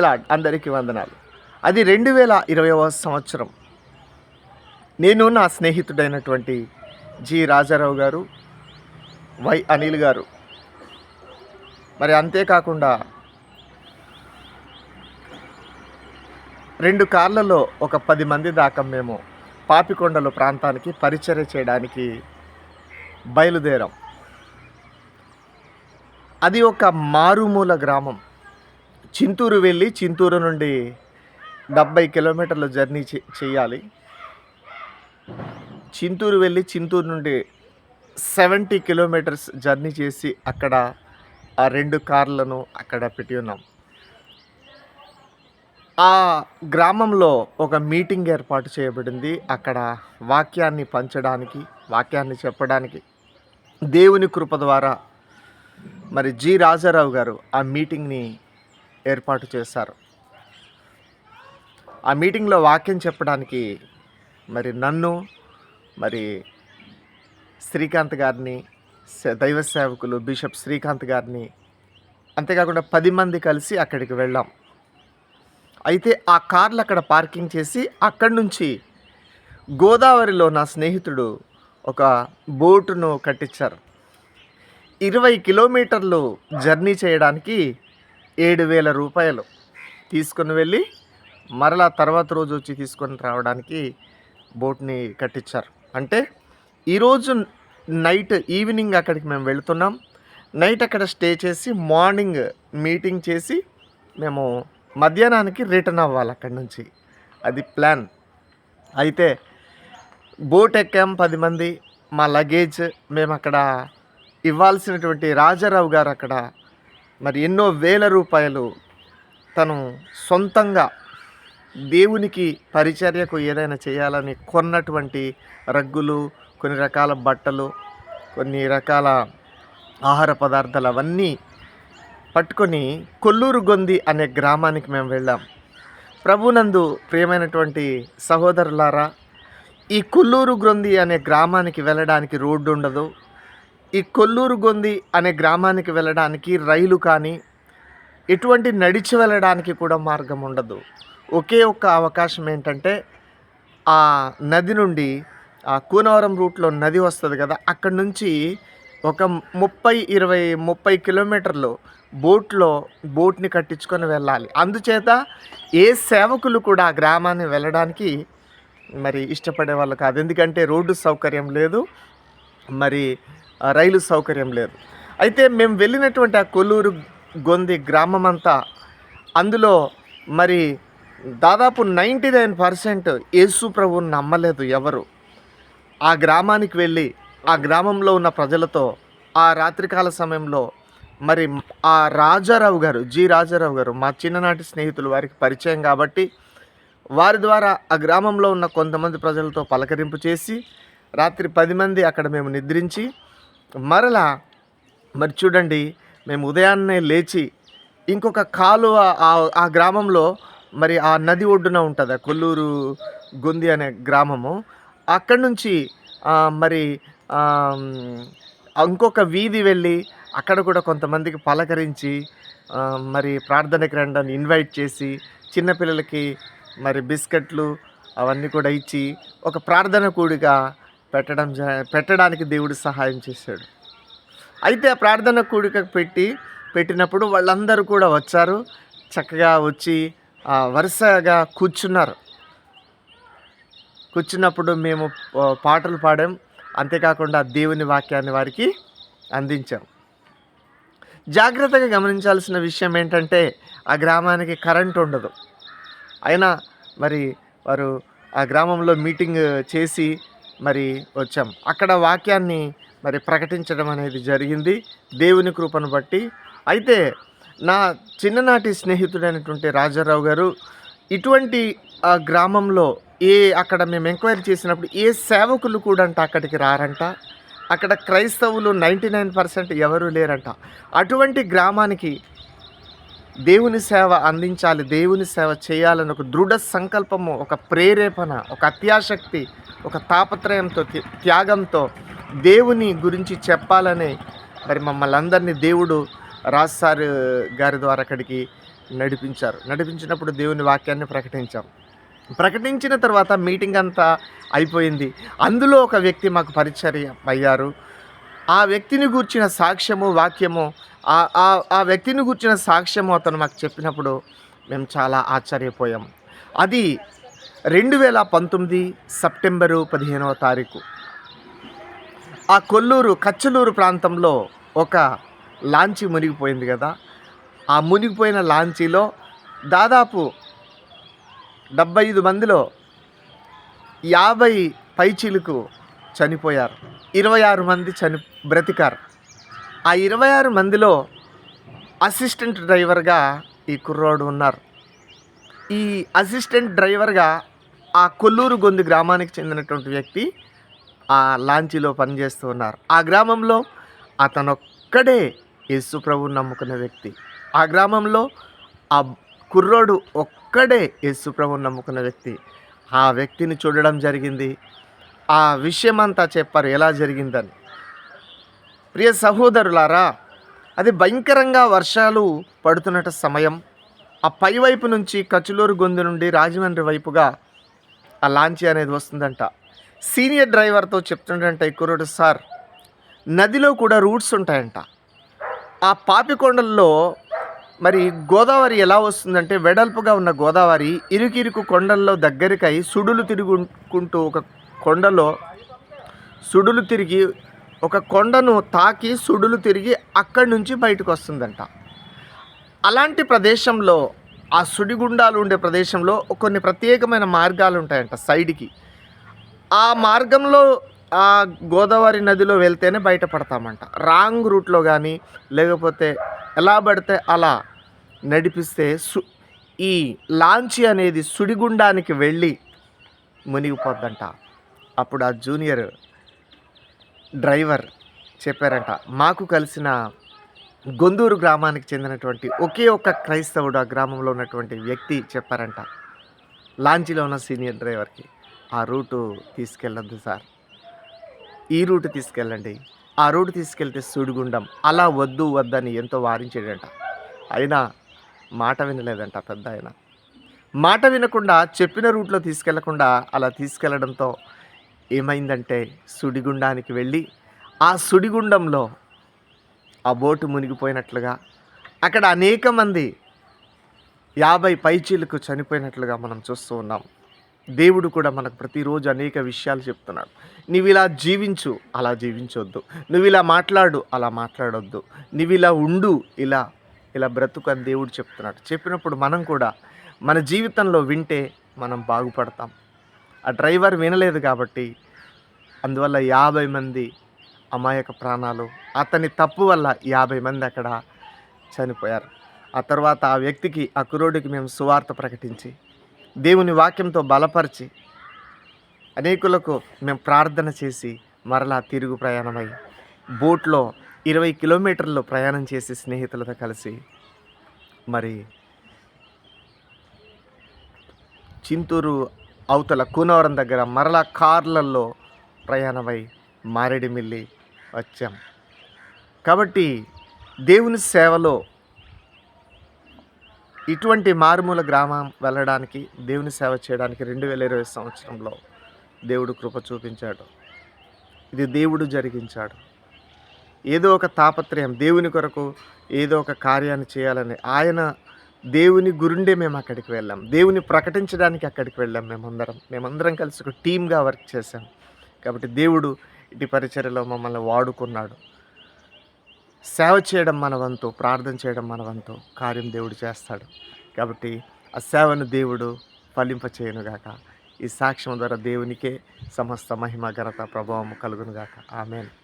Lord. అందరికీ వందనాలు. అది రెండు వేల ఇరవైవ సంవత్సరం. నేను నా స్నేహితుడైనటువంటి జి. రాజారావు గారు వై. అనిల్ గారు. మరి అంతేకాకుండా రెండు కార్లలో ఒక పది మంది దాకా మేము పాపికొండలు ప్రాంతానికి పరిచర్య చేయడానికి బయలుదేరాం. అది ఒక మారుమూల గ్రామం. చింతూరు వెళ్ళి చింతూరు నుండి డెబ్బై కిలోమీటర్ల జర్నీ చేయాలి. చింతూరు వెళ్ళి చింతూరు నుండి సెవెంటీ కిలోమీటర్స్ జర్నీ చేసి అక్కడ ఆ రెండు కార్లను అక్కడ పెట్టి ఉన్నాం. ఆ గ్రామంలో ఒక మీటింగ్ ఏర్పాటు చేయబడింది. అక్కడ వాక్యాన్ని పంచడానికి వాక్యాన్ని చెప్పడానికి దేవుని కృప ద్వారా. మరి జి రాజారావు గారు ఆ మీటింగ్ని ఏర్పాటు చేశారు. ఆ మీటింగ్లో వాక్యం చెప్పడానికి మరి నన్ను మరి శ్రీకాంత్ గారిని దైవ సేవకులు బిషప్ శ్రీకాంత్ గారిని అంతేకాకుండా పది మంది కలిసి అక్కడికి వెళ్ళాం. అయితే ఆ కార్లు అక్కడ పార్కింగ్ చేసి అక్కడి నుంచి గోదావరిలో నా స్నేహితుడు ఒక బోటును కట్టించారు. ఇరవై కిలోమీటర్లు జర్నీ చేయడానికి ఏడు వేల రూపాయలు తీసుకొని వెళ్ళి మరలా తర్వాత రోజు వచ్చి తీసుకొని రావడానికి బోట్ని కట్టించారు. అంటే ఈరోజు నైట్ ఈవినింగ్ అక్కడికి మేము వెళుతున్నాం. నైట్ అక్కడ స్టే చేసి మార్నింగ్ మీటింగ్ చేసి మేము మధ్యాహ్నానికి రిటర్న్ అవ్వాలి అక్కడి నుంచి. అది ప్లాన్. అయితే బోట్ ఎక్కాం పది మంది మా లగేజ్ మేము అక్కడ ఇవ్వాల్సినటువంటి రాజారావు గారు అక్కడ మరి ఎన్నో వేల రూపాయలు తను సొంతంగా దేవునికి పరిచర్యకు ఏదైనా చేయాలని కొన్నటువంటి రగ్గులు కొన్ని రకాల బట్టలు కొన్ని రకాల ఆహార పదార్థాలు అవన్నీ పట్టుకొని కొల్లూరు గొంది అనే గ్రామానికి మేము వెళ్ళాం. ప్రభునందు ప్రియమైనటువంటి సహోదరులారా ఈ కొల్లూరు గొంది అనే గ్రామానికి వెళ్ళడానికి రోడ్డు ఉండదు. ఈ కొల్లూరు గొంది అనే గ్రామానికి వెళ్ళడానికి రైలు కానీ ఎటువంటి నడిచి వెళ్ళడానికి కూడా మార్గం ఉండదు. ఒకే ఒక్క అవకాశం ఏంటంటే ఆ నది నుండి ఆ కూనవరం రూట్లో నది వస్తుంది కదా అక్కడి నుంచి ఒక ముప్పై ఇరవై ముప్పై కిలోమీటర్లు బోట్లో బోట్ని కట్టించుకొని వెళ్ళాలి. అందుచేత ఏ సేవకులు కూడా ఆ గ్రామాన్ని వెళ్ళడానికి మరి ఇష్టపడే వాళ్ళు కాదు. ఎందుకంటే రోడ్డు సౌకర్యం లేదు. మరి రైలు సౌకర్యం లేదు. అయితే మేము వెళ్ళినటువంటి ఆ కొల్లూరు గొంది గ్రామం అంతా అందులో మరి దాదాపు నైంటీ నైన్ పర్సెంట్ యేసు ప్రభువుని నమ్మలేదు ఎవరు. ఆ గ్రామానికి వెళ్ళి ఆ గ్రామంలో ఉన్న ప్రజలతో ఆ రాత్రికాల సమయంలో మరి ఆ రాజారావు గారు జి రాజారావు గారు మా చిన్ననాటి స్నేహితులు వారికి పరిచయం కాబట్టి వారి ద్వారా ఆ గ్రామంలో ఉన్న కొంతమంది ప్రజలతో పలకరింపు చేసి రాత్రి పది మంది అక్కడ మేము నిద్రించి మరలా మరి చూడండి మేము ఉదయాన్నే లేచి ఇంకొక కాలువ ఆ- గ్రామంలో మరి ఆ నది ఒడ్డున ఉంటుంది ఆ కొల్లూరు గొంది అనే గ్రామము. అక్కడి నుంచి మరి ఇంకొక వీధి వెళ్ళి అక్కడ కూడా కొంతమందికి పలకరించి మరి ప్రార్థనకి రండి ఇన్వైట్ చేసి చిన్నపిల్లలకి మరి బిస్కెట్లు అవన్నీ కూడా ఇచ్చి ఒక ప్రార్థన కూడిగా పెట్టడం పెట్టడానికి దేవుడు సహాయం చేశాడు. అయితే ఆ ప్రార్థన కూడిక పెట్టి పెట్టినప్పుడు వాళ్ళందరూ కూడా వచ్చారు. చక్కగా వచ్చి వరుసగా కూర్చున్నారు. కూర్చున్నప్పుడు మేము పాటలు పాడాం. అంతేకాకుండా దేవుని వాక్యాన్ని వారికి అందించాం. జాగ్రత్తగా గమనించాల్సిన విషయం ఏంటంటే ఆ గ్రామానికి కరెంట్ ఉండదు. అయినా మరి వారు ఆ గ్రామంలో మీటింగ్ చేసి మరి వచ్చాం. అక్కడ వాక్యాన్ని మరి ప్రకటించడం అనేది జరిగింది. దేవుని కృపను బట్టి. అయితే నా చిన్ననాటి స్నేహితుడైనటువంటి రాజారావు గారు ఇటువంటి ఆ గ్రామంలో ఏ అక్కడ మేము ఎంక్వైరీ చేసినప్పుడు ఏ సేవకులు కూడా అంట అక్కడికి రారంట. అక్కడ క్రైస్తవులు నైంటీ నైన్ పర్సెంట్ ఎవరు లేరంట. అటువంటి గ్రామానికి దేవుని సేవ అందించాలి దేవుని సేవ చేయాలని ఒక దృఢ సంకల్పము ఒక ప్రేరేపణ ఒక అత్యాశక్తి ఒక తాపత్రయంతో త్యాగంతో దేవుని గురించి చెప్పాలని మరి మమ్మల్ని అందరినీ దేవుడు రాజ్ సార్ గారి ద్వారా అక్కడికి నడిపించారు. నడిపించినప్పుడు దేవుని వాక్యాన్ని ప్రకటించాం. ప్రకటించిన తర్వాత మీటింగ్ అంతా అయిపోయింది. అందులో ఒక వ్యక్తి మాకు పరిచయం అయ్యారు. ఆ వ్యక్తిని గూర్చిన సాక్ష్యము వాక్యము ఆ- ఆ- వ్యక్తిని గూర్చిన సాక్ష్యము అతను మాకు చెప్పినప్పుడు మేము చాలా ఆశ్చర్యపోయాం. అది రెండు వేల పంతొమ్మిది సెప్టెంబరు పదిహేనవ తారీఖు. ఆ కొల్లూరు కచ్చలూరు ప్రాంతంలో ఒక లాంచీ మునిగిపోయింది కదా ఆ మునిగిపోయిన లాంచీలో దాదాపు డెబ్బై ఐదు మందిలో యాభై పైచీలకు చనిపోయారు. ఇరవై ఆరు మంది చని బ్రతికారు. ఆ ఇరవై ఆరు మందిలో అసిస్టెంట్ డ్రైవర్గా ఈ కుర్రోడు ఉన్నారు. ఈ అసిస్టెంట్ డ్రైవర్గా ఆ కొల్లూరు గొంది గ్రామానికి చెందినటువంటి వ్యక్తి ఆ లాంచీలో పనిచేస్తూ ఉన్నారు. ఆ గ్రామంలో అతనొక్కడే యేసు ప్రభువుని నమ్ముకున్న వ్యక్తి. ఆ గ్రామంలో ఆ కుర్రోడు ఒక్కడే యేసు ప్రభువుని నమ్ముకున్న వ్యక్తి. ఆ వ్యక్తిని చూడడం జరిగింది. ఆ విషయం అంతా చెప్పారు ఎలా జరిగిందని. ప్రియ సహోదరులారా అది భయంకరంగా వర్షాలు పడుతున్నట సమయం. ఆ పైవైపు నుంచి కచులూరు గొంతు నుండి రాజమండ్రి వైపుగా ఆ లాంచీ అనేది వస్తుందంట. సీనియర్ డ్రైవర్తో చెప్తుండంట ఈ సార్ నదిలో కూడా రూట్స్ ఉంటాయంట. ఆ పాపికొండల్లో మరి గోదావరి ఎలా వస్తుందంటే వెడల్పుగా ఉన్న గోదావరి ఇరుకిరుకు కొండల్లో దగ్గరికై సుడులు తిరుగుకుంటూ ఒక కొండలో సుడులు తిరిగి ఒక కొండను తాకి సుడులు తిరిగి అక్కడి నుంచి బయటకు వస్తుందంట. అలాంటి ప్రదేశంలో ఆ సుడిగుండాలు ఉండే ప్రదేశంలో కొన్ని ప్రత్యేకమైన మార్గాలు ఉంటాయంట సైడ్కి. ఆ మార్గంలో ఆ గోదావరి నదిలో వెళ్తేనే బయటపడతామంట. రాంగ్ రూట్లో కానీ లేకపోతే ఎలా పడితే అలా నడిపిస్తే సు ఈ లాంచీ అనేది సుడిగుండానికి వెళ్ళి మునిగిపోద్దంట. అప్పుడు ఆ జూనియర్ డ్రైవర్ చెప్పారంట మాకు కలిసిన గొందూరు గ్రామానికి చెందినటువంటి ఒకే ఒక్క క్రైస్తవుడు ఆ గ్రామంలో ఉన్నటువంటి వ్యక్తి చెప్పారంట లాంచీలో ఉన్న సీనియర్ డ్రైవర్కి ఆ రూటు తీసుకెళ్ళద్దు సార్. ఈ రూటు తీసుకెళ్ళండి. ఆ రూటు తీసుకెళ్తే సుడిగుండం. అలా వద్దు వద్దని ఎంతో వారించాడంట. అయినా మాట వినలేదంట పెద్ద ఆయన మాట వినకుండా చెప్పిన రూట్లో తీసుకెళ్ళకుండా అలా తీసుకెళ్ళడంతో ఏమైందంటే సుడిగుండానికి వెళ్ళి ఆ సుడిగుండంలో ఆ బోటు మునిగిపోయినట్లుగా అక్కడ అనేక మంది యాభై పైచీలకు చనిపోయినట్లుగా మనం చూస్తూ ఉన్నాం. దేవుడు కూడా మనకు ప్రతిరోజు అనేక విషయాలు చెప్తున్నాడు. నువ్వు ఇలా జీవించు అలా జీవించొద్దు. నువ్వు ఇలా మాట్లాడు అలా మాట్లాడొద్దు. నువ్వు ఇలా ఉండు ఇలా ఇలా బ్రతుకు అని దేవుడు చెప్తున్నాడు. చెప్పినప్పుడు మనం కూడా మన జీవితంలో వింటే మనం బాగుపడతాం. ఆ డ్రైవర్ వినలేదు కాబట్టి అందువల్ల యాభై మంది అమాయక ప్రాణాలు అతని తప్పు వల్ల యాభై మంది అక్కడ చనిపోయారు. ఆ తర్వాత ఆ వ్యక్తికి ఆ కురోడికి మేము సువార్త ప్రకటించి దేవుని వాక్యంతో బలపరిచి అనేకులకు మేము ప్రార్థన చేసి మరలా తిరుగు ప్రయాణమై బోట్లో ఇరవై కిలోమీటర్లు ప్రయాణం చేసి స్నేహితులతో కలిసి మరి చింతూరు అవతల కూనవరం దగ్గర మరలా కార్లలో ప్రయాణమై మారేడుమిల్లి వచ్చాం. కాబట్టి దేవుని సేవలో ఇటువంటి మారుమూల గ్రామం వెళ్ళడానికి దేవుని సేవ చేయడానికి రెండు వేల ఇరవై సంవత్సరంలో దేవుడు కృప చూపించాడు. ఇది దేవుడు జరిగించాడు. ఏదో ఒక తాపత్రయం దేవుని కొరకు ఏదో ఒక కార్యాన్ని చేయాలని ఆయన దేవుని గురుండే మేము అక్కడికి వెళ్ళాం. దేవుని ప్రకటించడానికి అక్కడికి వెళ్ళాం మేమందరం మేమందరం కలిసి ఒక టీమ్గా వర్క్ చేసాం కాబట్టి దేవుడు ఇటు పరిచర్యలో మమ్మల్ని వాడుకున్నాడు. సేవ చేయడం మన వంతు ప్రార్థన చేయడం మన వంతు కార్యం దేవుడు చేస్తాడు. కాబట్టి ఆ సేవను దేవుడు ఫలింపచేయనుగాక ఈ సాక్ష్యం ద్వారా దేవునికే సమస్త మహిమ ఘనత ప్రభావం కలుగునుగాక. ఆమెను.